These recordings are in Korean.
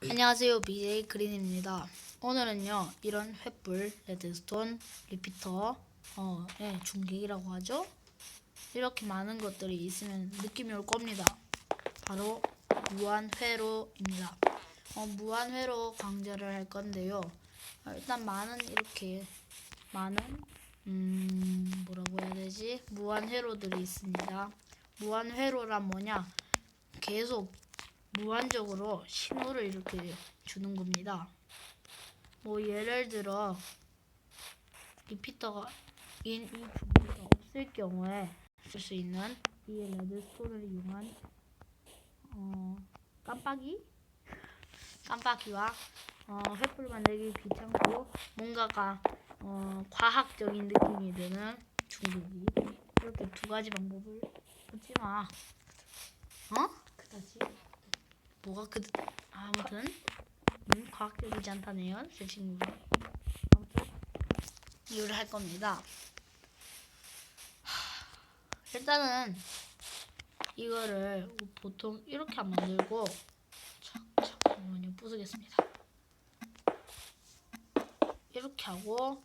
안녕하세요 BJ 그린입니다. 오늘은요 이런 횃불 레드스톤 리피터 어, 예, 중계기라고 하죠? 이렇게 많은 것들이 있으면 느낌이 올 겁니다. 바로 무한회로입니다. 어, 무한회로 강좌를 할 건데요. 어, 일단 많은 이렇게 많은 음 뭐라고 해야 되지? 무한회로들이 있습니다. 무한회로란 뭐냐? 계속 무한적으로 신호를 이렇게 주는 겁니다. 뭐 예를 들어 리피터가 이, 이 종류가 없을 경우에 쓸 수 있는 이 레드스톤을 이용한 어, 깜빡이 깜빡이와 어, 횃불 만들기 귀찮고 뭔가가 어, 과학적인 느낌이 드는 중국이 이렇게 두 가지 방법을 붙지 마. 어? 그다지 뭐가 그 아무튼 음, 과학적이지 않다네요 제 친구가 아무튼 이유를 할 겁니다. 하, 일단은 이거를 보통 이렇게 안 만들고 잠깐만요 부수겠습니다. 이렇게 하고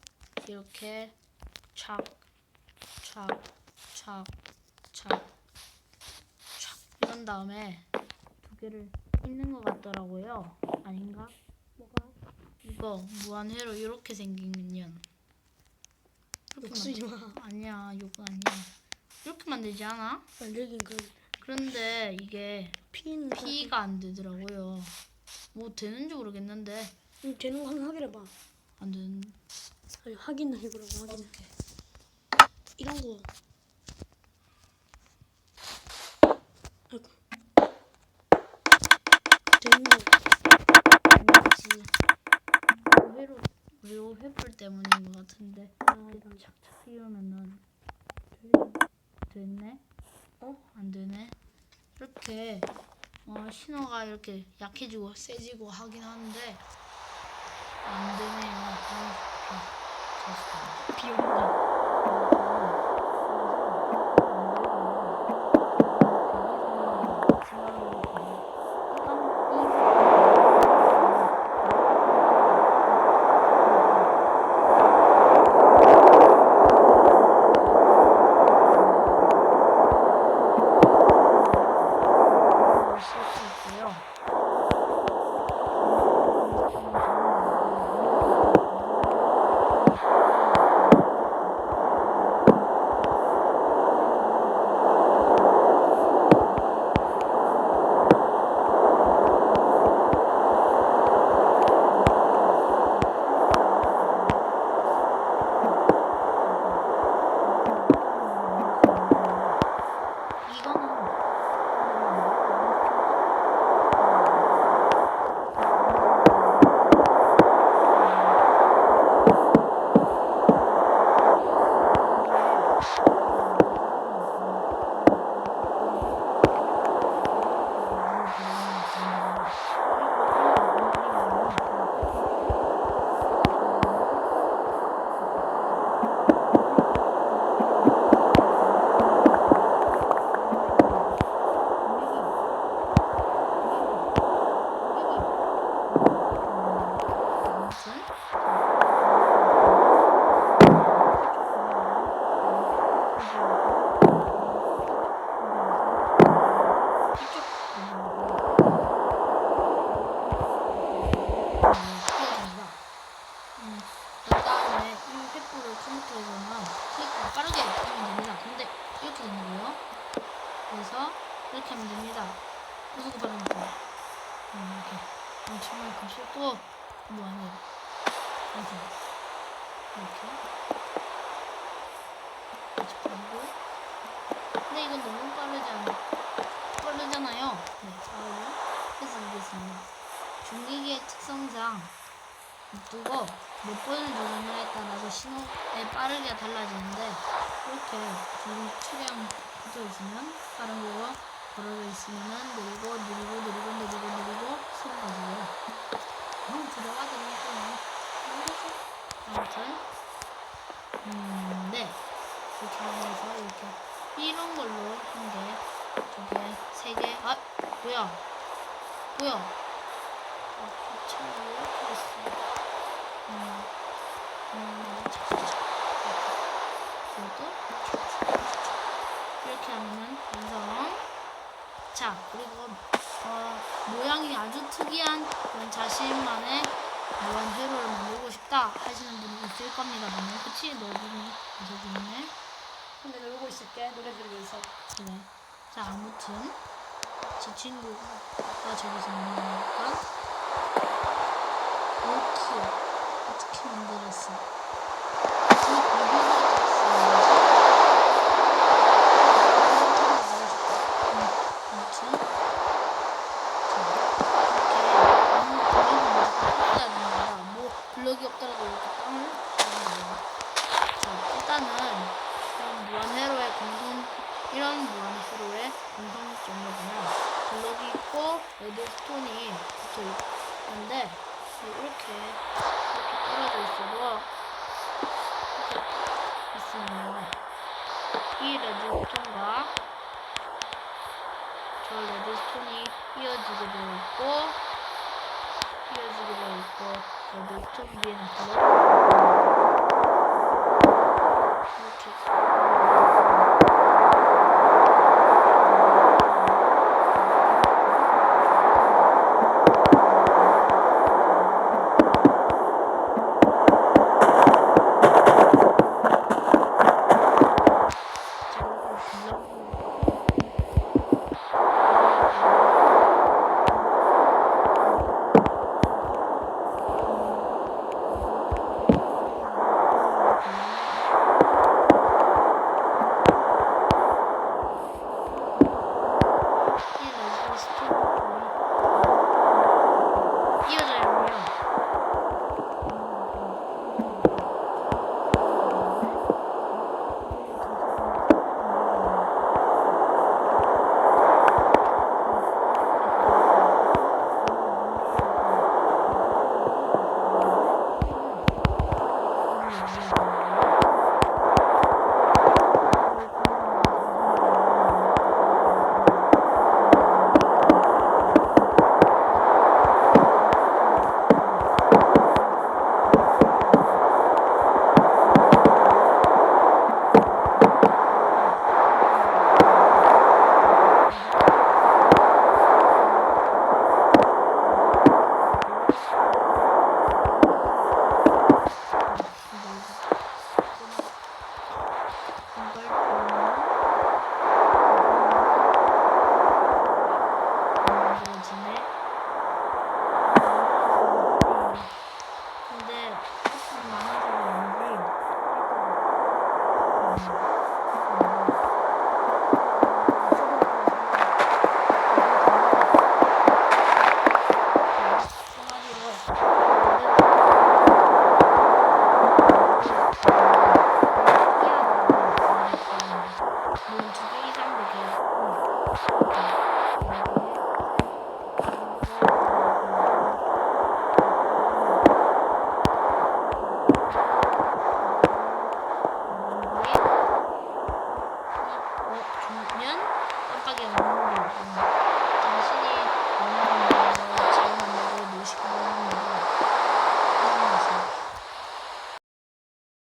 이렇게 착착착착착. 이런 다음에 두 개를 있는 것 같더라고요. 아닌가? 뭐가? 이거 무한회로 이렇게 생긴 년. 이렇게 욕쓰지 마. 만- 아니야, 욕 아니야. 이렇게 만들지 않아? 만들긴 그 그런데 이게 피는 피가 안 되더라고요. 뭐 되는지 모르겠는데 음, 되는 거 한번 확인해봐. 안 되는. 아니 확인을 해보라고 확인. 이런 거. 아이고. 아니지. 회로 그리고 횃불 때문인 것 같은데. 아, 착착 이러면은 됐네? 어? 안 되네. 이렇게 어, 신호가 이렇게 약해지고 세지고 하긴 하는데 안 되네요. 아, 이렇게 비용이. 무슨 바람이고 음, 이렇게 엄청난 급속도 뭐하네 이렇게 이렇게 이렇게 그리고 근데 이건 너무 빠르지 않아 빠르잖아요. 네, 빠르죠. 그래서 이게 있습니다. 중기기의 특성상 두고 몇 번을 누르냐에 따라서 신호의 빠르기가 달라지는데 이렇게 둘이 차량 붙어 있으면 빠른 거고 걸어져 있으면은 누르고 누르고 누르고 누르고 누르고 소리 가지고요. 음, 들어가도 되겠구나. 아무튼 음, 네. 이렇게 하면서 이렇게 이런 걸로 한 개, 두 개, 세 개. 아, 뭐야? 뭐야? 어, 아, 귀찮아. 이렇게 있어. 음, 음, 이렇게. 이렇게 하면은 완성. 자, 그리고 어, 모양이 아주 특이한 그런 자신만의 그런 회로를 만들고 싶다 하시는 분이 있을 겁니다. 맞네. 그치? 너구리. 너구리네. 근데 놀고 있을게. 노래 들으면서. 그래. 자, 아무튼. 제 친구가 저기서 있는 거니까. 없더라도 이렇게 땅을. 자 일단은 이런 무한회로의 공통 이런 무한회로의 공통점을 보면 블럭이 있고 레드스톤이 붙어 있는데 이렇게 이렇게 떨어져 있어도